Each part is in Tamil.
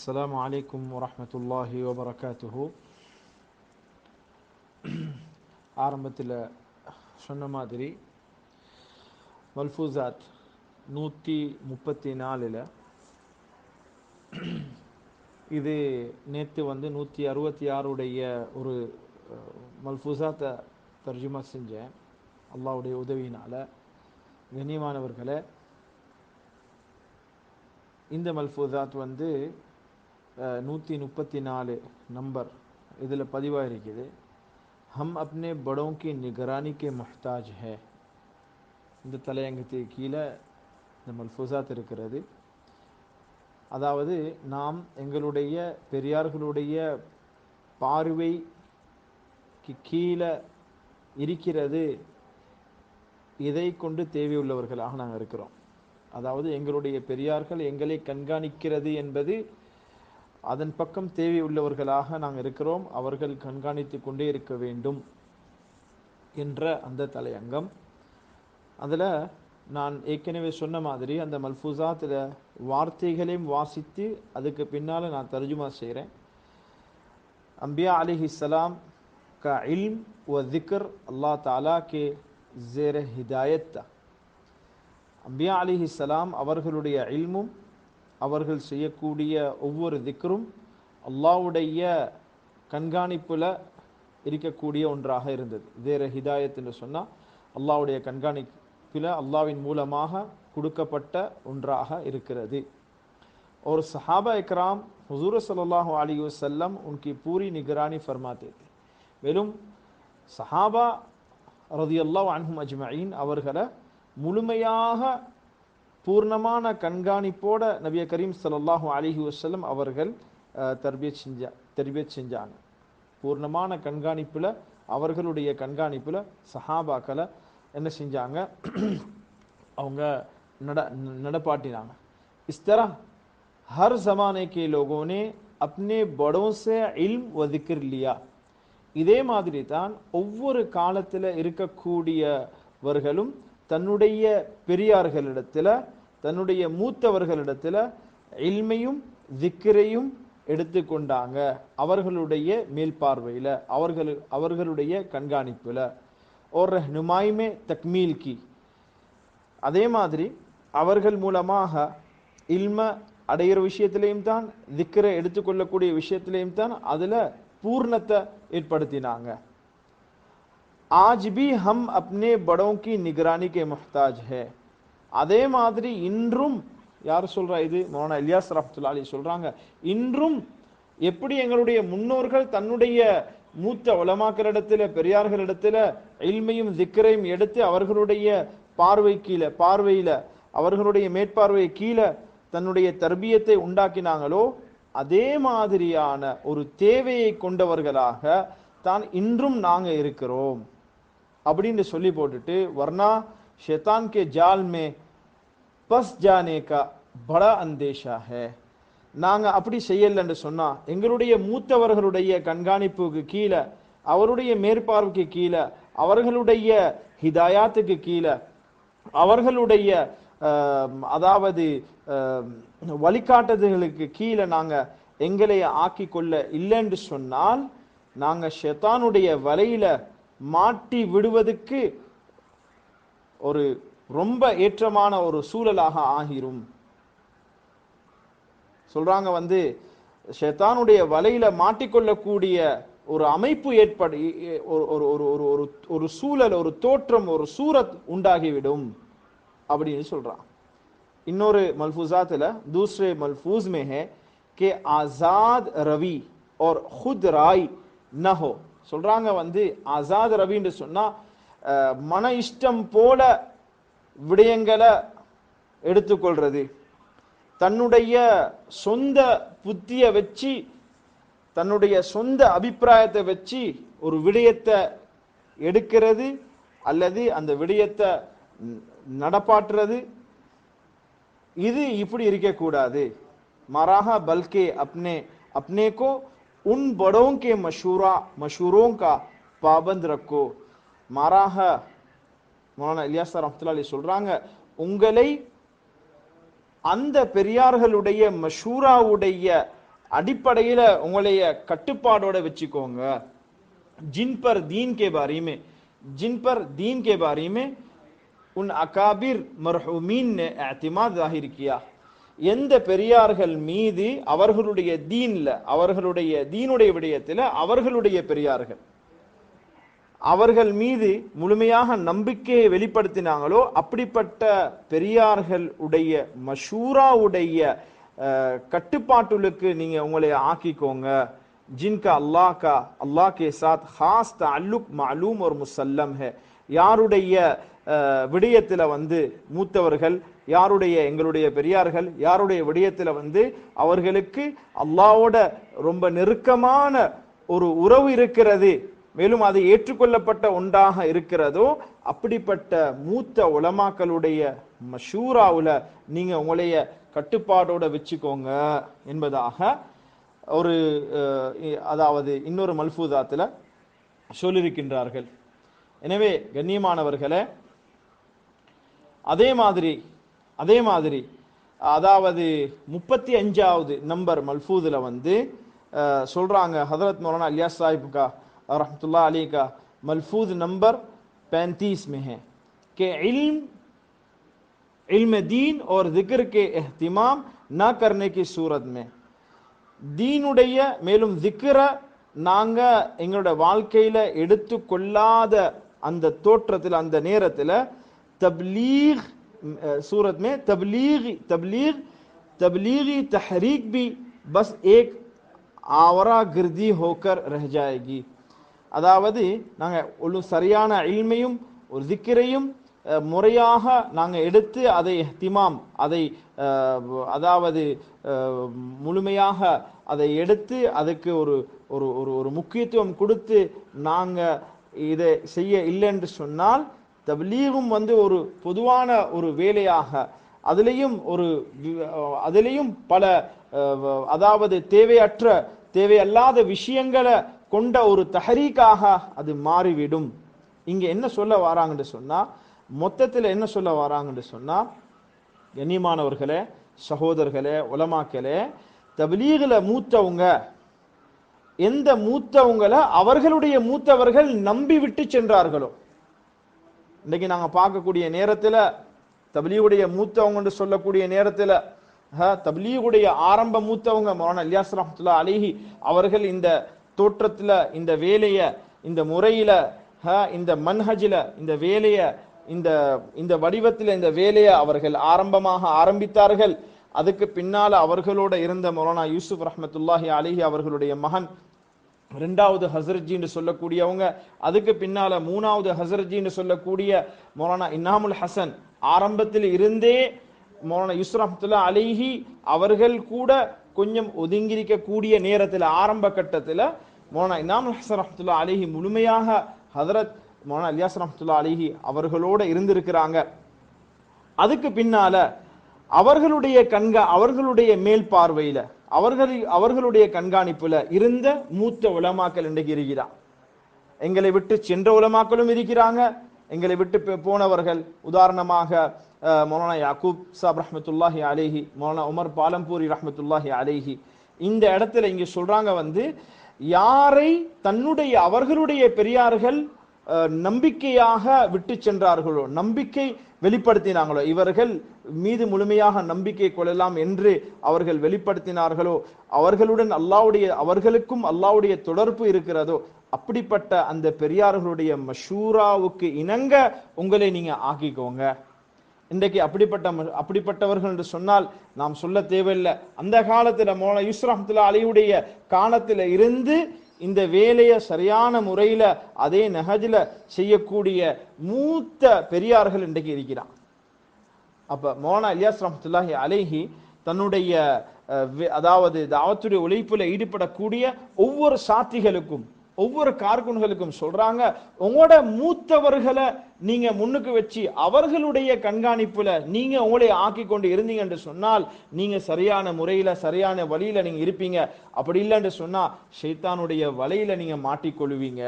السلام عليكم ورحمة الله وبركاته ஆரம்பத்தில் சொன்ன மாதிரி மல்ஃபூசாத் நூற்றி முப்பத்தி நாலில் இது நேற்று வந்து நூற்றி அறுபத்தி ஆறுடைய ஒரு அஹ், மல்ஃபூசாத்தை தர்ஜுமா செஞ்சேன் அல்லாவுடைய உதவியினால் கண்ணியமானவர்களே இந்த மல்ஃபூசாத் வந்து நூற்றி முப்பத்தி நாலு நம்பர் இதில் பதிவாக இருக்குது ஹம் அப்னே படோங் கி நிகரானிக்கு மஹ்தாஜ் ஹே. இந்த தலையங்கத்தை கீழே இந்த மல்ஃபூசாத் இருக்கிறது. அதாவது நாம் எங்களுடைய பெரியார்களுடைய பார்வைக்கு கீழே இருக்கிறது. இதை கொண்டு தேவையுள்ளவர்களாக நாங்கள் இருக்கிறோம். அதாவது எங்களுடைய பெரியார்கள் எங்களை கண்காணிக்கிறது என்பது அதன் பக்கம் தேவையுள்ளவர்களாக நாங்கள் இருக்கிறோம் அவர்கள் கண்காணித்து கொண்டே இருக்க வேண்டும் என்ற அந்த தலையங்கம் அதில் நான் ஏற்கனவே சொன்ன மாதிரி அந்த மல்ஃபூசாத்தில் வார்த்தைகளையும் வாசித்து அதுக்கு பின்னால் நான் தர்ஜுமா செய்கிறேன் அம்பியா அலிஹிஸ்ஸலாம் का इल्म व ज़िक्र अल्लाह ताला के ज़ेर हिदायत था அம்பியா அலிஹிஸ்ஸலாம் அவர்களுடைய இல்மும் அவர்கள் செய்யக்கூடிய ஒவ்வொரு திக்ரும் அல்லாவுடைய கண்காணிப்பில் இருக்கக்கூடிய ஒன்றாக இருந்தது வேற ஹிதாயத் என்று சொன்னால் அல்லாவுடைய கண்காணிப்பில் அல்லாவின் மூலமாக கொடுக்கப்பட்ட ஒன்றாக இருக்கிறது और सहाबा इकराम हुजूर सल्लल्लाहु अलैहि वसल्लम उनकी पूरी निगरानी फरमाते थे மேலும் சஹாபா ரதியல்லாஹு அன்ஹும் அஜ்மஈன் அவர்களை முழுமையாக பூர்ணமான கண்காணிப்போட நபிய கரீம் ஸல்லல்லாஹு அலைஹி வஸல்லம் அவர்கள் தர்பியத் செஞ்சா தர்பியத் செஞ்சாங்க பூர்ணமான கண்காணிப்பில் அவர்களுடைய கண்காணிப்பில் சஹாபாக்களை என்ன செஞ்சாங்க அவங்க நட நடப்பாட்டினாங்க इस तरह हर ज़माने के लोगों ने अपने बड़ों से इल्म व ज़िक्र लिया இதே மாதிரி தான் ஒவ்வொரு காலத்தில் இருக்கக்கூடியவர்களும் தன்னுடைய பெரியார்களிடத்தில் தன்னுடைய மூத்தவர்களிடத்தில் இல்மையும் திக்கரையும் எடுத்துக்கொண்டாங்க. அவர்களுடைய மேல்பார்வையில் அவர்கள் அவர்களுடைய கண்காணிப்பில். ஒரு நுமாய்மே தக்மீல் கி அதே மாதிரி அவர்கள் மூலமாக இல்ம அடைகிற விஷயத்திலையும் தான் திக்கரை எடுத்துக்கொள்ளக்கூடிய விஷயத்திலையும் தான் அதில் பூர்ணத்தை ஏற்படுத்தினாங்க. ആജ് ബി ഹം അപ്നെ ബടോ കി നിഗരാനി ஹே அதே மாதிரி இன்றும் யார் சொல்கிறா இது? மோனா இலியாஸ் ரஹத்துல்லா அலி சொல்கிறாங்க இன்றும் எப்படி எங்களுடைய முன்னோர்கள் தன்னுடைய மூத்த உலமாக்களிடத்தில் பெரியார்களிடத்தில் இல்மையும் திக்கரையும் எடுத்து அவர்களுடைய பார்வை கீழே பார்வையில் அவர்களுடைய மேற்பார்வை கீழே தன்னுடைய தர்பியத்தை உண்டாக்கினாங்களோ அதே மாதிரியான ஒரு தேவையை கொண்டவர்களாக தான் இன்றும் நாங்கள் இருக்கிறோம். அப்படின்னு சொல்லி போட்டுட்டு வர்ணா ஷேதான் கே ஜால் மே பஸ் ஜானே கா படா அந்தேஷா ஹே. நாங்கள் அப்படி செய்யலைன்னு சொன்னால் எங்களுடைய மூத்தவர்களுடைய கண்காணிப்புக்கு கீழே அவருடைய மேற்பார்வைக்கு கீழே அவர்களுடைய ஹிதாயாத்துக்கு கீழே அவர்களுடைய அதாவது வழிகாட்டுதல்களுக்கு கீழே நாங்கள் எங்களை ஆக்கி கொள்ள இல்லைன்னு சொன்னால் நாங்கள் ஷெத்தானுடைய வலையில மாட்டி விடுவதற்கு ஒரு ரொம்ப ஏற்றமான ஒரு சூழலாக ஆகிரும் சொல்றாங்க வந்து ஷெத்தானுடைய வலையில மாட்டிக்கொள்ளக்கூடிய ஒரு அமைப்பு ஏற்படு ஒரு ஒரு ஒரு ஒரு ஒரு ஒரு சூழல் ஒரு தோற்றம் ஒரு சூரத் உண்டாகிவிடும் அப்படின்னு சொல்றான் இன்னொரு मलफूजात दूसरे मलफूज में है कि आजाद रवि और खुद राय न हो சொல்கிறாங்க வந்து ஆசாத் ரவின்னு சொன்னால் மன இஷ்டம் போல விடயங்களை எடுத்துக்கொள்வது தன்னுடைய சொந்த புத்தியை வச்சு தன்னுடைய சொந்த அபிப்பிராயத்தை வச்சு ஒரு விடயத்தை எடுக்கிறது அல்லது அந்த விடயத்தை நடப்பாற்றுறது. இது இப்படி இருக்கக்கூடாது. மாறாக பல்கே அப்னே அப்னே கோ उन बड़ों के मशूरा मशूरों का पाबंद रखो மாறாக மௌலானா இலியாஸ் ரஹ்மத்துல்லாஹி அலைஹி சொல்றாங்க உங்களை அந்த பெரியார்களுடைய மஷூராவுடைய அடிப்படையில உங்களைய கட்டுப்பாடோட வச்சுக்கோங்க जिन पर दीन के बारे में जिन पर दीन के बारे में उन अकाबिर मरहूमीन ने एतमाद जाहिर किया எந்த பெரியார்கள் மீது அவர்களுடைய தீன்ல அவர்களுடைய தீனுடைய விடயத்தில் அவர்களுடைய பெரியார்கள். அவர்கள் மீது முழுமையாக நம்பிக்கையை வெளிப்படுத்தினாங்களோ அப்படிப்பட்ட பெரியார்கள் உடைய மஷூராவுடைய கட்டுப்பாட்டுகளுக்கு நீங்க உங்களை ஆக்கிக்கோங்க. ஜின்கா அல்லாக்கா அல்லா கே சாத் ஹாஸ் த அல்லுக் மலூம் ஒரு முசல்லம் ஹே யாருடைய விடயத்தில் வந்து மூத்தவர்கள் யாருடைய எங்களுடைய பெரியார்கள் யாருடைய விடயத்தில் வந்து அவர்களுக்கு அல்லாவோட ரொம்ப நெருக்கமான ஒரு உறவு இருக்கிறது மேலும் அது ஏற்றுக்கொள்ளப்பட்ட ஒன்றாக இருக்கிறதோ அப்படிப்பட்ட மூத்த உலமாக்களுடைய மஷூராவில் நீங்கள் உங்களைய கட்டுப்பாடோட வச்சுக்கோங்க என்பதாக ஒரு அதாவது இன்னொரு மல்பூதாத்தில் சொல்லியிருக்கின்றார்கள். எனவே கண்ணியமானவர்களே அதே மாதிரி அதே மாதிரி அதாவது முப்பத்தி அஞ்சாவது நம்பர் மல்பூதுல வந்து அஹ், சொல்றாங்க ஹதரத் மௌலானா அலியா साहिब का रहमतुल्लाह अली का मलफूज नंबर 35 में है कि इल्म इल्म दीन और जिक्र के एहतिमाम न करने की सूरत में தீனுடைய மேலும் திக்ர நாங்க எங்களோட வாழ்க்கையில எடுத்து கொள்ளாத அந்த தோற்றத்தில் அந்த நேரத்தில் தப்லீக் सूरत में तबलीग तबलीग तबलीगी तहरीक भी बस एक ஆவரா கிருதி ஹோக்கர் ரஹ ஜாயகி அதாவது நாங்க ஒரு சரியான இல்மையும் ஒரு திக்கிரையும் அஹ், முறையாக நாங்க எடுத்து அதை இஹ்திமாம் அதை அஹ், அதாவது அஹ், முழுமையாக அதை எடுத்து அதுக்கு ஒரு ஒரு ஒரு ஒரு முக்கியத்துவம் கொடுத்து நாங்க இதை செய்ய இல்லை என்று சொன்னால் தப்லீகும் வந்து ஒரு பொதுவான ஒரு வேலையாக அதுலேயும் ஒரு அதுலேயும் பல அதாவது தேவையற்ற தேவையல்லாத விஷயங்களை கொண்ட ஒரு தஹரீக்காக அது மாறிவிடும். இங்கே என்ன சொல்ல வராங்கன்னு சொன்னால் மொத்தத்தில் என்ன சொல்ல வராங்கன்னு சொன்னால் கண்ணியமானவர்களே சகோதரர்களே உலமாக்களே தப்லீகில் மூத்தவங்க எந்த மூத்தவங்களை அவர்களுடைய மூத்தவர்கள் நம்பி விட்டு சென்றார்களோ இன்னைக்கு நாங்கள் பார்க்கக்கூடிய நேரத்தில் தப்லீகுடைய மூத்தவங்கன்னு சொல்லக்கூடிய நேரத்தில் ஹ, ஆரம்ப மூத்தவங்க மௌலானா இலியாஸ் ரஹ்மத்துல்லாஹி அலிஹி அவர்கள் இந்த தோற்றத்தில் இந்த வேலையை இந்த முறையில் ஹ, இந்த மன்ஹஜில் இந்த வேலையை இந்த இந்த வடிவத்தில் இந்த வேலையை அவர்கள் ஆரம்பமாக ஆரம்பித்தார்கள். அதுக்கு பின்னால அவர்களோட இருந்த மௌலானா யூசுப் ரஹமத்துல்லாஹி அலிஹி அவர்களுடைய மகன் ரெண்டாவது ஹசரஜின்னு சொல்லக்கூடியவங்க அதுக்கு பின்னால மூணாவது ஹசரஜின்னு சொல்லக்கூடிய மௌலானா இன்னாமுல் ஹசன் ஆரம்பத்தில் இருந்தே மௌலானா யூசுப் ரஹ்மத்துல்லாஹி அலைஹி அவர்கள் கூட கொஞ்சம் ஒதுங்கிருக்க கூடிய நேரத்தில் ஆரம்ப கட்டத்தில் மௌலானா இன்னாமுல் ஹசன் ரஹ்மத்துல்லாஹி அலிஹி முழுமையாக ஹதரத் மௌலானா அலியாஸ் ரஹ்மத்துல்லாஹி அலிஹி அவர்களோட இருந்திருக்கிறாங்க. அதுக்கு பின்னால அவர்களுடைய கண்க அவர்களுடைய மேல் பார்வையில அவர்கள் அவர்களுடைய கண்காணிப்புல இருந்த மூத்த உலமாக்கள் இன்றைக்கு இருக்கிறார். எங்களை விட்டு சென்ற உலமாக்களும் இருக்கிறாங்க. எங்களை விட்டு போனவர்கள் உதாரணமாக அஹ், மௌலானா யாக்கூப் சாப் ரஹமத்துல்லாஹி அலேஹி மௌலானா உமர் பாலம்பூரி ரஹமத்துல்லாஹி அலேஹி இந்த இடத்துல இங்க சொல்றாங்க வந்து யாரை தன்னுடைய அவர்களுடைய பெரியார்கள் நம்பிக்கையாக விட்டு சென்றார்களோ நம்பிக்கை வெளிப்படுத்தினாங்களோ இவர்கள் மீது முழுமையாக நம்பிக்கை கொள்ளலாம் என்று அவர்கள் வெளிப்படுத்தினார்களோ அவர்களுடன் அல்லாவுடைய அவர்களுக்கும் அல்லாவுடைய தொடர்பு இருக்கிறதோ அப்படிப்பட்ட அந்த பெரியார்களுடைய மஷூராவுக்கு இணங்க உங்களை நீங்க ஆக்கிக்கோங்க. இன்றைக்கு அப்படிப்பட்ட அப்படிப்பட்டவர்கள் என்று சொன்னால் நாம் சொல்ல தேவையில்லை. அந்த காலத்துல மோன யூஸ்ரஹத்துல அலியுடைய காலத்துல இருந்து இந்த வேலையை சரியான முறையில அதே நகஜில செய்யக்கூடிய மூத்த பெரியார்கள் இன்றைக்கு இருக்கிறான் அப்போ மோனா இலியாஸ் ரஹமத்துல்லாஹி அலேஹி தன்னுடைய அதாவது தாவத்துடைய உழைப்பில் ஈடுபடக்கூடிய ஒவ்வொரு சாத்திகளுக்கும் ஒவ்வொரு கார்குன்களுக்கும் சொல்றாங்க உங்களோட மூத்தவர்களை நீங்க முன்னுக்கு வச்சு அவர்களுடைய கண்காணிப்புல நீங்க உங்களை ஆக்கி கொண்டு இருந்தீங்க என்று சொன்னால் நீங்க சரியான முறையில சரியான வழியில நீங்க இருப்பீங்க. அப்படி இல்லைன்னு சொன்னா ஷைத்தானுடைய வலையில நீங்க மாட்டிக்கொள்வீங்க.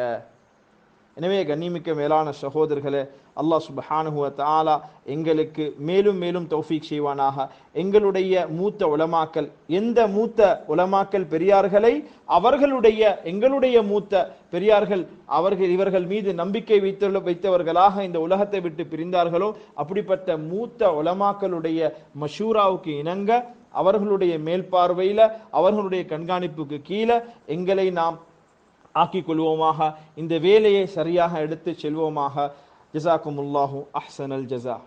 எனவே கண்ணிமிக்க மேலான சகோதரர்களே அல்லாஹ் சுப்ஹானஹு தாலா எங்களுக்கு மேலும் மேலும் தௌஃபீக் செய்வானாக. எங்களுடைய மூத்த உலமாக்கல் எந்த மூத்த உலமாக்கல் பெரியார்களை? அவர்களுடைய எங்களுடைய மூத்த பெரியார்கள் அவர்கள் இவர்கள் மீது நம்பிக்கை வைத்துள்ள வைத்தவர்களாக இந்த உலகத்தை விட்டு பிரிந்தார்களோ? அப்படிப்பட்ட மூத்த உலமாக்களுடைய மஷூராவுக்கு இணங்க அவர்களுடைய மேல்பார்வையில் அவர்களுடைய கண்காணிப்புக்கு கீழே எங்களை நாம் ஆக்கிக் கொள்வோமாக. இந்த வேலையை சரியாக எடுத்து செல்வோமாக. جزاكم الله أحسن الجزاء.